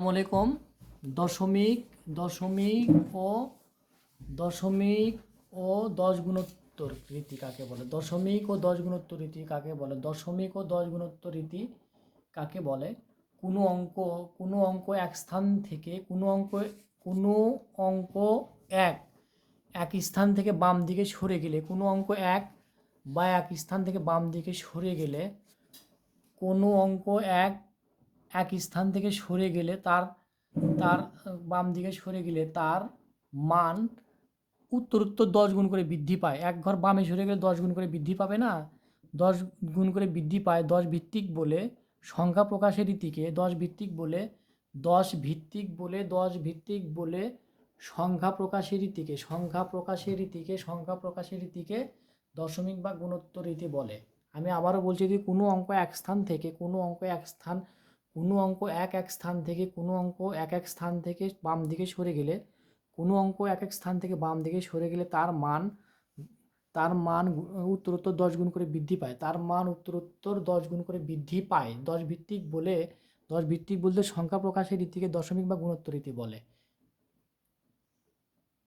আসসালামু আলাইকুম। দশমিক দশমিক ও দশমিক ও দশ গুণোত্তর রীতি কাকে বলে? দশমিক ও দশ গুণোত্তর রীতি কাকে বলে? দশমিক ও দশ গুণোত্তর রীতি কাকে বলে? কোনো অঙ্ক কোনো অঙ্ক এক স্থান থেকে কোনো অঙ্ক কোনো অঙ্ক এক এক স্থান থেকে বাম দিকে সরে গেলে, কোনো অঙ্ক এক বা এক স্থান থেকে বাম দিকে সরে গেলে কোনো অঙ্ক এক এক স্থান থেকে সরে গেলে তার তার বাম দিকে সরে গেলে তার মান উত্তরোত্তর দশ গুণ করে বৃদ্ধি পায়। এক ঘর বামে সরে গেলে দশ গুণ করে বৃদ্ধি পাবে না? দশ গুণ করে বৃদ্ধি পায় দশ ভিত্তিক বলে সংখ্যা প্রকাশের রীতিকে দশ ভিত্তিক বলে দশ ভিত্তিক বলে দশ ভিত্তিক বলে সংখ্যা প্রকাশের রীতিকে, সংখ্যা প্রকাশের রীতিকে, সংখ্যা প্রকাশের রীতিকে দশমিক বা গুণোত্তর রীতি বলে। আমি আবারও বলছি, যদি কোনো অঙ্ক এক স্থান থেকে কোনো অঙ্ক এক স্থান কোনো অঙ্ক এক এক স্থান থেকে কোনো অঙ্ক এক এক স্থান থেকে বাম দিকে সরে গেলে, কোনো অঙ্ক এক এক স্থান থেকে বাম দিকে সরে গেলে তার মান তার মান উত্তরোত্তর দশ গুণ করে বৃদ্ধি পায়। তার মান উত্তরোত্তর দশ গুণ করে বৃদ্ধি পায়। দশ ভিত্তিক বলে, দশ ভিত্তিক বলতে সংখ্যা প্রকাশের রীতিকে দশমিক বা গুণোত্তর রীতি বলে।